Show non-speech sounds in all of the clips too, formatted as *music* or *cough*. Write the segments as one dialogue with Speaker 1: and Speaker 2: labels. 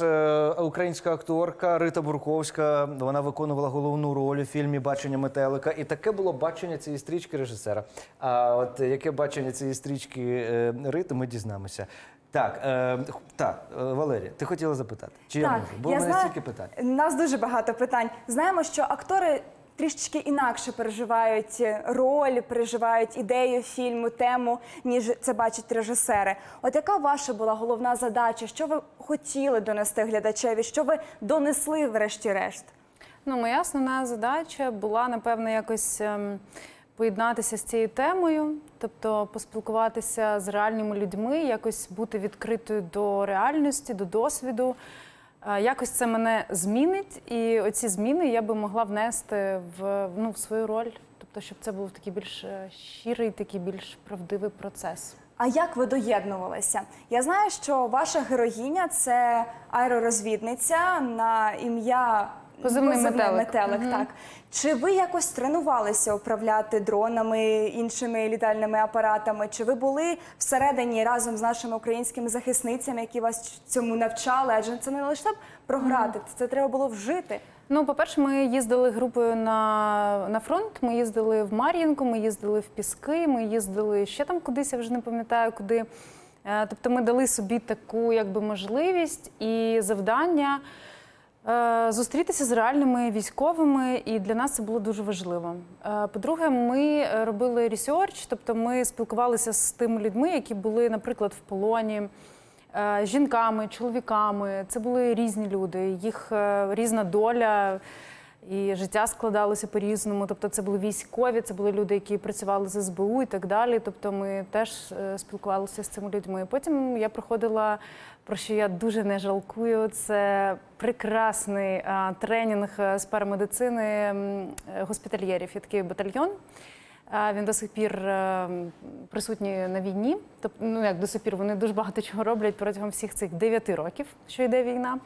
Speaker 1: Е, Українська акторка Рита Бурковська вона виконувала головну роль у фільмі Бачення метелика. І таке було бачення цієї стрічки режисера. А от яке бачення цієї стрічки е, Рити, ми дізнаємося. Так, е, так, е, Валерія, ти хотіла запитати? Чи я можу? Бо
Speaker 2: я
Speaker 1: в мене
Speaker 2: знаю-
Speaker 1: стільки питань.
Speaker 2: У нас дуже багато питань. Знаємо, що актори трішечки інакше переживають роль, переживають ідею фільму, тему, ніж це бачать режисери. От яка ваша була головна задача? Що ви хотіли донести глядачеві? Що ви донесли врешті-решт?
Speaker 3: Ну, моя основна задача була, напевно, якось ем, поєднатися з цією темою, тобто поспілкуватися з реальними людьми, якось бути відкритою до реальності, до досвіду. Е, Якось це мене змінить, і оці зміни я би могла внести в, ну, в свою роль. Тобто, щоб це був такий більш е, щирий, такий більш правдивий процес.
Speaker 2: А як ви доєднувалися? Я знаю, що ваша героїня це аеророзвідниця на ім'я
Speaker 3: Позивний метелик.
Speaker 2: метелик так. Чи ви якось тренувалися управляти дронами, іншими літальними апаратами? Чи ви були всередині разом з нашими українськими захисницями, які вас цьому навчали? Адже це не лише програти, це треба було вжити.
Speaker 3: Ну, по-перше, ми їздили групою на, на фронт. Ми їздили в Мар'їнку, ми їздили в Піски, ми їздили ще там кудись, я вже не пам'ятаю куди. Е, Тобто ми дали собі таку якби можливість і завдання зустрітися з реальними військовими, і для нас це було дуже важливо. Е, По-друге, ми е, робили ресерч, тобто ми спілкувалися з тими людьми, які були, наприклад, в полоні е, жінками, чоловіками. Це були різні люди, їх е, різна доля. І життя складалося по-різному. Тобто, це були військові, це були люди, які працювали з СБУ і так далі. Тобто, ми теж е, спілкувалися з цими людьми. Потім я проходила, про що я дуже не жалкую. Це прекрасний е, тренінг е, з парамедицини госпітальєрів. Є такий батальйон. Він до сих пір присутній на війні. Тобто, ну як до сих пір, вони дуже багато чого роблять протягом всіх цих 9 років, що йде війна.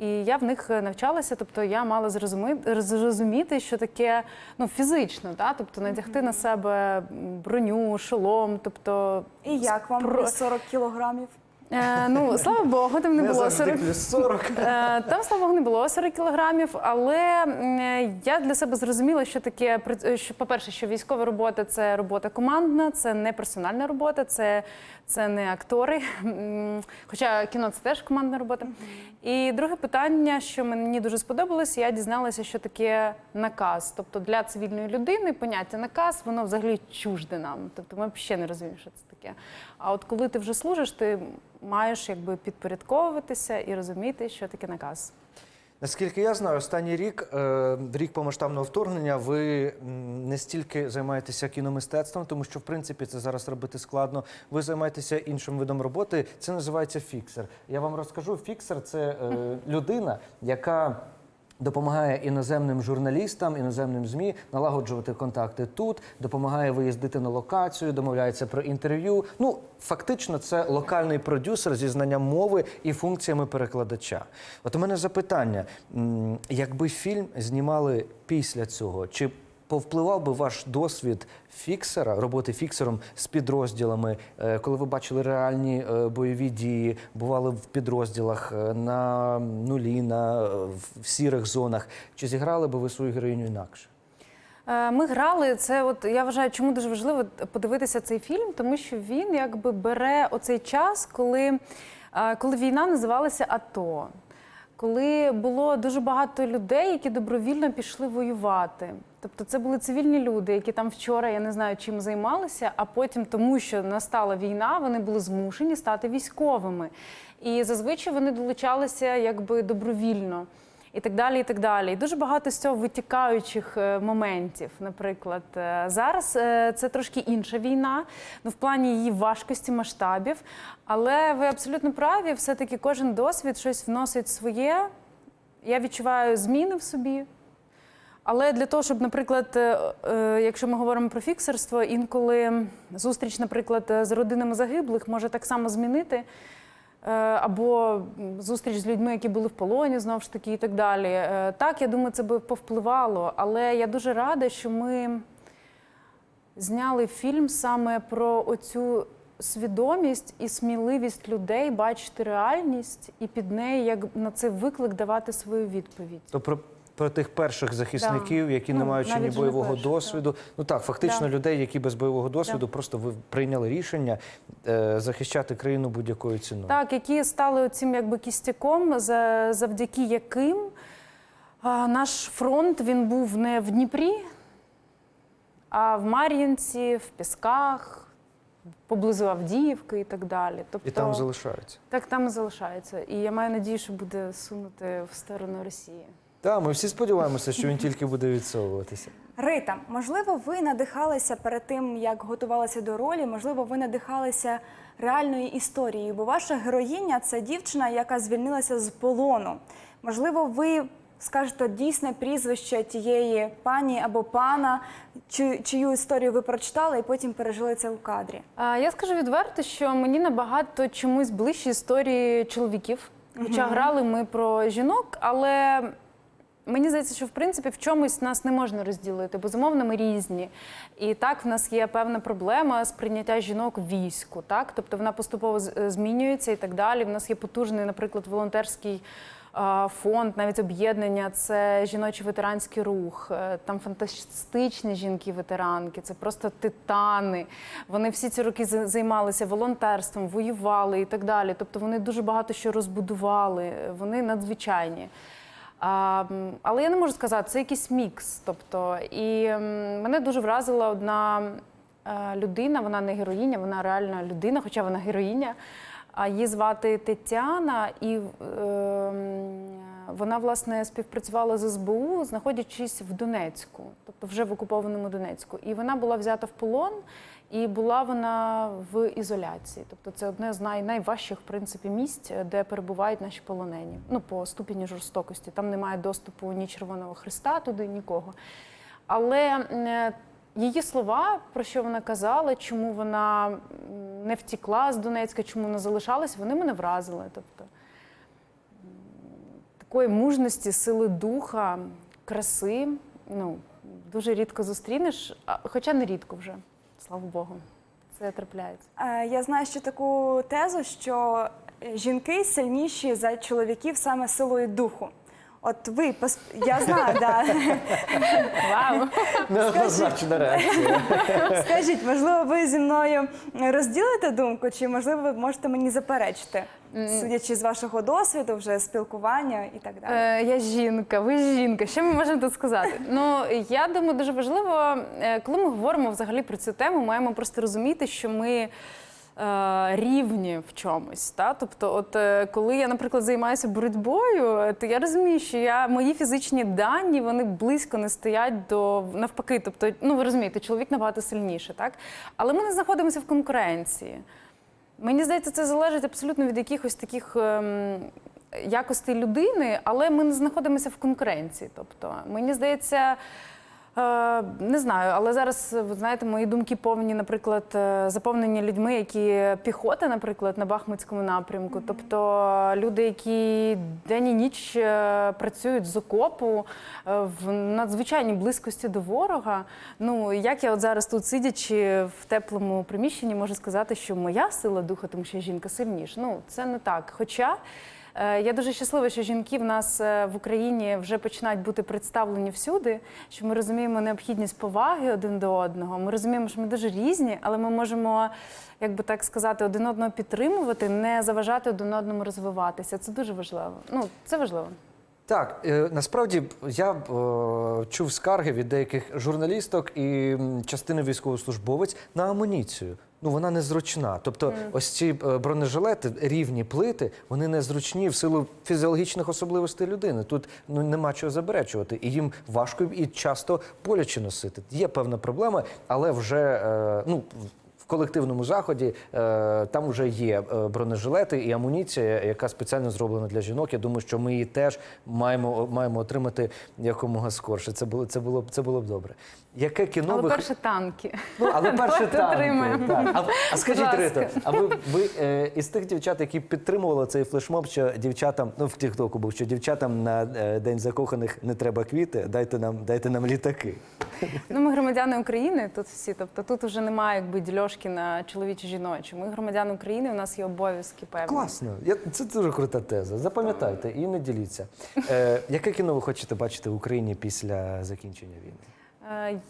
Speaker 3: І я в них навчалася, тобто я мала зрозуміти, зрозуміти, що таке ну, фізично, та? тобто надягти на себе броню, шолом. Тобто,
Speaker 2: І як вам
Speaker 3: Про-
Speaker 2: плюс 40 кілограмів?
Speaker 3: Е, ну, слава Богу, там не було 40
Speaker 1: плюс 40.
Speaker 3: Е, Там, слава Богу, не було 40 кілограмів, але м, я для себе зрозуміла, що таке, що, по-перше, що військова робота це робота командна, це не персональна робота, це, це не актори. Хоча кіно це теж командна робота. І друге питання, що мені дуже сподобалось, я дізналася, що таке наказ. Тобто для цивільної людини поняття наказ, воно взагалі чужде нам. Тобто ми взагалі не розуміємо, що це таке. А от коли ти вже служиш, ти маєш якби підпорядковуватися і розуміти, що таке наказ.
Speaker 1: Наскільки я знаю, останній рік, е, рік повномасштабного вторгнення, ви не стільки займаєтеся кіномистецтвом, тому що в принципі це зараз робити складно. Ви займаєтеся іншим видом роботи. Це називається фіксер. Я вам розкажу, фіксер це е, людина, яка. Допомагає іноземним журналістам, іноземним змі налагоджувати контакти тут, допомагає виїздити на локацію, домовляється про інтерв'ю. Ну фактично, це локальний продюсер зі знанням мови і функціями перекладача. От у мене запитання: якби фільм знімали після цього, чи повпливав би ваш досвід фіксера, роботи фіксером з підрозділами, е, коли ви бачили реальні е, бойові дії, бували в підрозділах е, на нулі, на в- сірих зонах. Чи зіграли би ви свою героїню інакше?
Speaker 3: Ми грали це. От я вважаю, чому дуже важливо подивитися цей фільм, тому що він якби бере оцей час, коли, коли війна називалася АТО. Коли було дуже багато людей, які добровільно пішли воювати. Тобто це були цивільні люди, які там вчора, я не знаю, чим займалися, а потім, тому що настала війна, вони були змушені стати військовими. І зазвичай вони долучалися якби добровільно. І так далі, і так далі. І дуже багато з цього витікаючих е, моментів. Наприклад, Е, зараз е, це трошки інша війна, ну в плані її важкості, масштабів. Але ви абсолютно праві, все-таки кожен досвід щось вносить своє. Я відчуваю зміни в собі. Але для того, щоб, наприклад, е, е, якщо ми говоримо про фіксерство, інколи зустріч, наприклад, е, з родинами загиблих може так само змінити. Або зустріч з людьми, які були в полоні, знову ж таки, і так далі. Так, я думаю, це би повпливало. Але я дуже рада, що ми зняли фільм саме про оцю свідомість і сміливість людей бачити реальність і під неї як на це виклик давати свою відповідь.
Speaker 1: Про, тих перших захисників, які не
Speaker 3: Ну,
Speaker 1: маючи ні
Speaker 3: навіть вже не
Speaker 1: бойового
Speaker 3: перших,
Speaker 1: досвіду. Ну так, фактично
Speaker 3: Да.
Speaker 1: людей, які без бойового досвіду просто ви прийняли рішення е, захищати країну будь-якою ціною.
Speaker 3: Так, які стали цим якби кістяком, за- завдяки яким а, наш фронт він був не в Дніпрі, а в Мар'їнці, в Пісках, поблизу Авдіївки і так далі. Тобто,
Speaker 1: І там залишаються.
Speaker 3: так там і залишається. І я маю надію, що буде сунути в сторону Росії.
Speaker 1: Так, ми всі сподіваємося, що він тільки буде відсовуватися.
Speaker 2: Рита, можливо, ви надихалися перед тим, як готувалися до ролі, можливо, ви надихалися реальною історією, бо ваша героїня це дівчина, яка звільнилася з полону. Можливо, ви скажете дійсне прізвище тієї пані або пана, чию, чию історію ви прочитали і потім пережили це в кадрі.
Speaker 3: А, Я скажу відверто, що мені набагато чомусь ближчі історії чоловіків. Хоча грали ми про жінок, але мені здається, що в принципі в чомусь нас не можна розділити. Безумовно, ми різні. І так в нас є певна проблема з прийняття жінок в війську. Так? Тобто вона поступово е, змінюється і так далі. В нас є потужний, наприклад, волонтерський. Фонд, навіть об'єднання, це жіночий ветеранський рух. Е, Там фантастичні жінки-ветеранки, це просто титани. Вони всі ці роки займалися волонтерством, воювали і так далі. Тобто вони дуже багато що розбудували. Вони надзвичайні. А, але я не можу сказати, це якийсь мікс. Тобто, і мене дуже вразила одна е, людина, вона не героїня, вона реальна людина, хоча вона героїня. Її звати Тетяна, і е, вона власне співпрацювала з СБУ, знаходячись в Донецьку, тобто вже в окупованому Донецьку. І вона була взята в полон, і була вона в ізоляції. Тобто це одне з най, найважчих в принципі місць, де перебувають наші полонені. Ну по ступені жорстокості. Там немає доступу ні Червоного Христа туди, нікого. Але е, її слова, про що вона казала, чому вона не втікла з Донецька, чому вона залишалась, вони мене вразили. Тобто такої мужності, сили духа, краси, ну, дуже рідко зустрінеш, хоча не рідко вже, слава Богу. Це трапляється.
Speaker 2: Е, Я знаю ще таку тезу, що жінки сильніші за чоловіків саме силою духу. От ви пос- я знаю, да.
Speaker 3: Вау!
Speaker 1: Неоднозначна реакція.
Speaker 2: скажіть, можливо, ви зі мною розділите думку, чи можливо ви можете мені заперечити, судячи з вашого досвіду, вже спілкування і так далі.
Speaker 3: Е, я жінка, ви жінка. Що ми можемо тут сказати? Ну я думаю, дуже важливо, е, коли ми говоримо взагалі про цю тему, маємо просто розуміти, що ми. Е, Рівні в чомусь, та тобто, от е, коли я, наприклад, займаюся боротьбою, то я розумію, що я мої фізичні дані вони близько не стоять до навпаки. Тобто, ну ви розумієте, чоловік набагато сильніше, так але ми не знаходимося в конкуренції. Мені здається, це залежить абсолютно від якихось таких ем, якостей людини, але ми не знаходимося в конкуренції. Тобто, мені здається. Е, Не знаю, але зараз ви знаєте, мої думки повні, наприклад, е, заповнені людьми, які піхота, наприклад, на Бахмутському напрямку. Тобто люди, які день і ніч е, працюють з окопу в надзвичайній близькості до ворога. Ну як я от зараз тут сидячи в теплому приміщенні, можу сказати, що моя сила духа, тому що я жінка сильніша. Ну це не так. Хоча. Е, Я дуже щаслива, що жінки в нас е, в Україні вже починають бути представлені всюди. Що ми розуміємо необхідність поваги один до одного. Ми розуміємо, що ми дуже різні, але ми можемо, як би так сказати, один одного підтримувати, не заважати один одному розвиватися. Це дуже важливо. Ну це важливо.
Speaker 1: Так, е, насправді я е, чув скарги від деяких журналісток і частини військовослужбовець на амуніцію. Ну вона незручна. Тобто, ось ці е, бронежилети, рівні плити, вони незручні в силу фізіологічних особливостей людини. Тут ну нема чого заперечувати, і їм важко і часто боляче носити. Є певна проблема, але вже е, ну. Колективному заході е, там вже є е, бронежилети і амуніція, яка спеціально зроблена для жінок. Я думаю, що ми її теж маємо, маємо отримати якомога скорше. Це було це було це було б добре. Яке кіно
Speaker 3: Але
Speaker 1: ви
Speaker 3: перше танки.
Speaker 1: Ну, але *laughs* перше танки. Так. А, а скажіть, Рито, а ви, ви е, із тих дівчат, які підтримували цей флешмоб, що дівчатам, ну в Тіктоку був, що дівчатам на е, День закоханих не треба квіти, дайте нам, дайте нам літаки.
Speaker 3: Ну, ми громадяни України, тут всі. Тобто тут вже немає якби дільошки на чоловіче жіноче. Ми громадяни України, у нас є обов'язки певні.
Speaker 1: Класно. Я, це дуже крута теза. Запам'ятайте і не діліться. Е, яке кіно ви хочете бачити в Україні після закінчення війни?
Speaker 3: Е,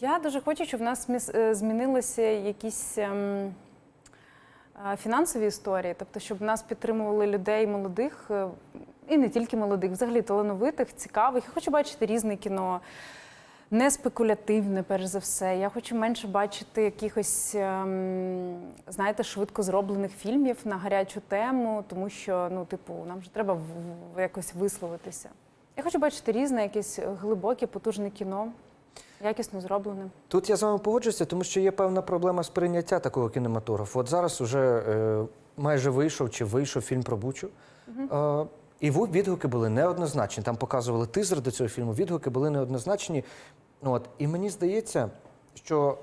Speaker 3: Я дуже хочу, щоб в нас е, змінилися якісь ем, е, фінансові історії, тобто, щоб нас підтримували людей молодих, е, і не тільки молодих, взагалі талановитих, цікавих. Я хочу бачити різне кіно. Не спекулятивне, перш за все. Я хочу менше бачити якихось, ем, знаєте, швидко зроблених фільмів на гарячу тему, тому що, ну, типу, нам же треба в- якось висловитися. Я хочу бачити різне, якесь глибоке, потужне кіно, якісно зроблене.
Speaker 1: Тут я з вами погоджуюся, тому що є певна проблема сприйняття такого кінематографу. От зараз уже е, майже вийшов чи вийшов фільм про Бучу. Е, і відгуки були неоднозначні. Там показували тизер до цього фільму, відгуки були неоднозначні. Ну, От, і мені здається, що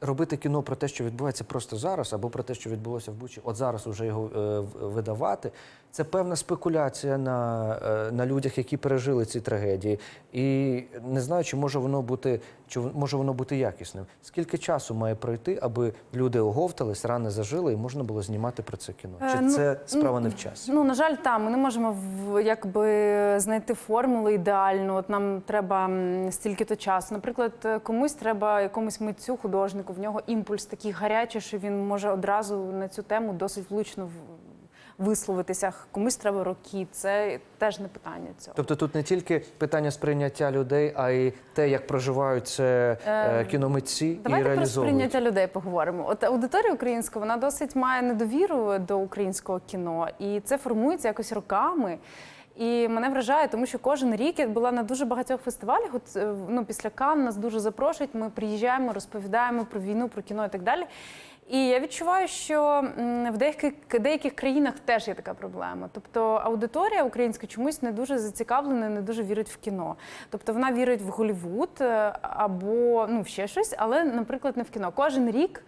Speaker 1: робити кіно про те, що відбувається просто зараз, або про те, що відбулося в Бучі, от зараз уже його е, видавати, це певна спекуляція на, е, на людях, які пережили ці трагедії. І не знаю, чи може воно бути, чи може воно бути якісним. Скільки часу має пройти, аби люди оговтались, рани зажили, і можна було знімати про це кіно? Чи
Speaker 3: Е, ну,
Speaker 1: це справа не в часі?
Speaker 3: Ну, на жаль, там ми не можемо якби знайти формулу ідеальну. От нам треба стільки-то часу. Наприклад, е, комусь треба якомусь митцю, художнику, в нього імпульс такий гарячий, що він може одразу на цю тему досить влучно висловитися. Комусь треба роки. Це теж не питання цього.
Speaker 1: Тобто тут не тільки питання сприйняття людей, а й те, як проживають це е,
Speaker 3: Е,
Speaker 1: кіномитці і
Speaker 3: Давайте про сприйняття людей поговоримо. От аудиторія українська вона досить має недовіру до українського кіно, і це формується якось роками. І мене вражає, тому що кожен рік я була на дуже багатьох фестивалях. От е, ну, після Кан нас дуже запрошують. Ми приїжджаємо, розповідаємо про війну, про кіно і так далі. І я відчуваю, що в деяких, деяких країнах теж є така проблема. Тобто аудиторія українська чомусь не дуже зацікавлена, не дуже вірить в кіно. Тобто вона вірить в Голлівуд е, або ну, ще щось, але, наприклад, не в кіно. Кожен рік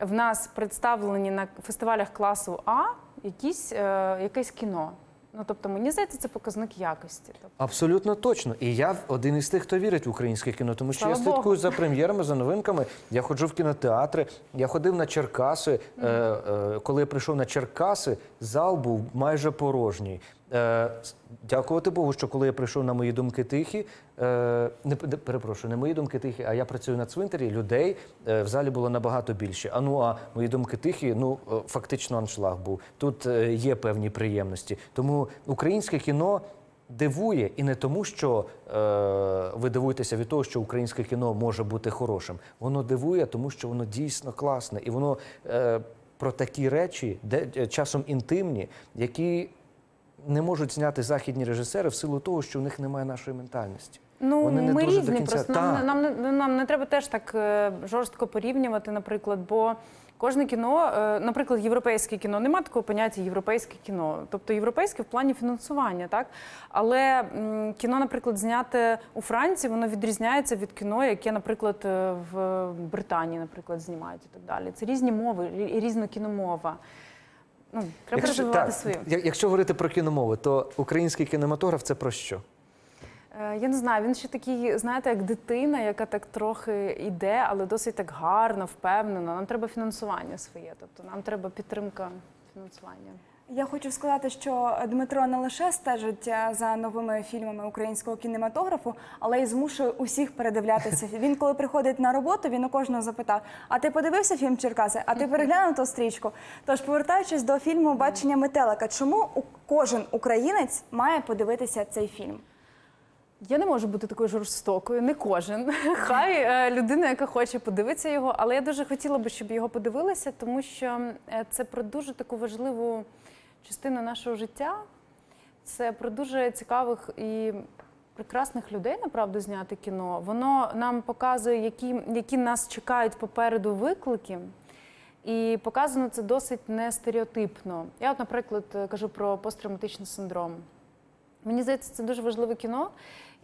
Speaker 3: в нас представлені на фестивалях класу А якісь, е, якесь кіно. Ну, тобто, мені здається, це показник якості. Тобто,
Speaker 1: Абсолютно точно. І я один із тих, хто вірить в українське кіно, тому що
Speaker 3: Слава
Speaker 1: я слідкую
Speaker 3: Богу.
Speaker 1: за прем'єрами, за новинками. Я ходжу в кінотеатри, я ходив на Черкаси. Е, е, коли я прийшов на Черкаси, зал був майже порожній. Е, дякувати Богу, що коли я прийшов на мої думки тихі, е, не перепрошую, не мої думки тихі, а я працюю на цвинтарі. Людей е, в залі було набагато більше. А ну а мої думки тихі, ну е, фактично аншлаг був. Тут е, є певні приємності. Тому українське кіно дивує і не тому, що е, ви дивуєтеся від того, що українське кіно може бути хорошим. Воно дивує, тому що воно дійсно класне, і воно е, про такі речі, де е, часом інтимні, які не можуть зняти західні режисери в силу того, що в них немає нашої ментальності.
Speaker 3: Ну,
Speaker 1: Вони не
Speaker 3: ми
Speaker 1: дуже до
Speaker 3: різні,
Speaker 1: кінця-
Speaker 3: просто
Speaker 1: Так.
Speaker 3: нам, нам, не- нам не треба теж так е, жорстко порівнювати, наприклад, бо кожне кіно, е, наприклад, європейське кіно, немає такого поняття європейське кіно. Тобто європейське в плані фінансування, так? Але кіно, наприклад, зняте у Франції, воно відрізняється від кіно, яке, наприклад, е, в Британії, наприклад, знімають і так далі. Це різні мови, різна кіномова. Ну, треба розвивати
Speaker 1: так,
Speaker 3: свою.
Speaker 1: якщо говорити про кіномови, то український кінематограф це про що?
Speaker 3: Е, Я не знаю, він ще такий, знаєте, як дитина, яка так трохи йде, але досить так гарно, впевнено. Нам треба фінансування своє, тобто нам треба підтримка фінансування.
Speaker 2: Я хочу сказати, що Дмитро не лише стежить е, за новими фільмами українського кінематографу, але й змушує усіх передивлятися. Він, коли приходить на роботу, він у кожного запитав: А ти подивився фільм Черкаси? А ти переглянув ту стрічку? Тож, повертаючись до фільму Бачення метелика, чому кожен українець має подивитися цей фільм?
Speaker 3: Я не можу бути такою жорстокою, не кожен. Хай е, людина, яка хоче подивитися його, але я дуже хотіла би, щоб його подивилися, тому що е, це про дуже таку важливу частину нашого життя. Це про дуже цікавих і прекрасних людей, направду, зняти кіно. Воно нам показує, які, які нас чекають попереду виклики. І показано це досить нестереотипно. Я, от, наприклад, кажу про посттравматичний синдром. Мені здається, це дуже важливе кіно,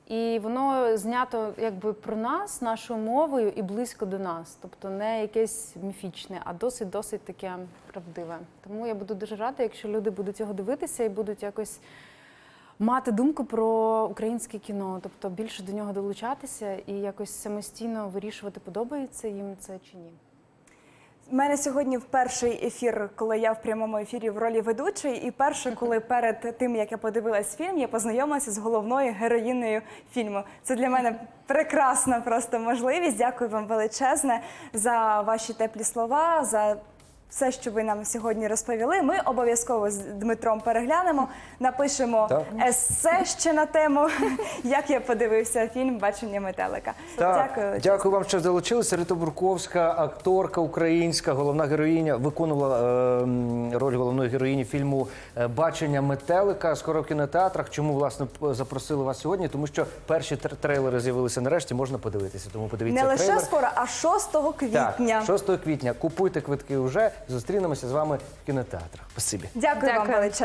Speaker 3: і воно знято якби про нас, нашою мовою і близько до нас. Тобто не якесь міфічне, а досить досить таке правдиве. Тому я буду дуже рада, якщо люди будуть його дивитися і будуть якось мати думку про українське кіно, тобто більше до нього долучатися і якось самостійно вирішувати, подобається їм це чи ні.
Speaker 2: У мене сьогодні в перший ефір, коли я в прямому ефірі в ролі ведучої, і перше, коли перед тим як я подивилась фільм, я познайомилася з головною героїною фільму. Це для мене прекрасна просто можливість. Дякую вам величезне за ваші теплі слова. за все, що ви нам сьогодні розповіли, ми обов'язково з Дмитром переглянемо, напишемо
Speaker 1: Так.
Speaker 2: есе ще на тему, *laughs* як я подивився фільм Бачення метелика.
Speaker 1: Так,
Speaker 2: Дякую.
Speaker 1: дякую вам, що долучилися. Рита Бурковська, акторка українська, головна героїня, виконувала е, м, роль головної героїні фільму е, Бачення метелика. Скоро в кінотеатрах. Чому власне п- запросили вас сьогодні? Тому що перші тр- трейлери з'явилися нарешті. Можна подивитися. Тому подивіться
Speaker 2: Не лише
Speaker 1: трейлер.
Speaker 2: скоро, а 6 квітня.
Speaker 1: Так, 6 квітня. Купуйте квитки вже. Зустрінемося з вами в кінотеатрах. Спасибі.
Speaker 2: Дякую, вам
Speaker 3: Дякую.
Speaker 2: величезне.